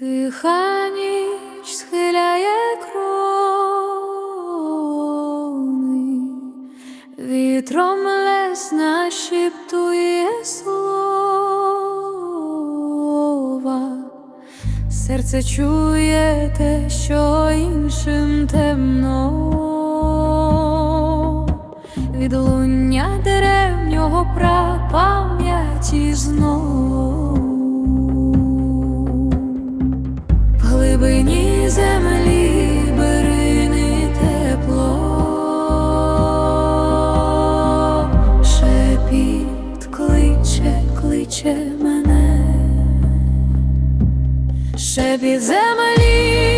Тиха ніч схиляє крони, вітром лесна шіптує слова, серце чує те, що іншим темно. Відлуння древнього прапам'яті кличе мене, шепіт землі.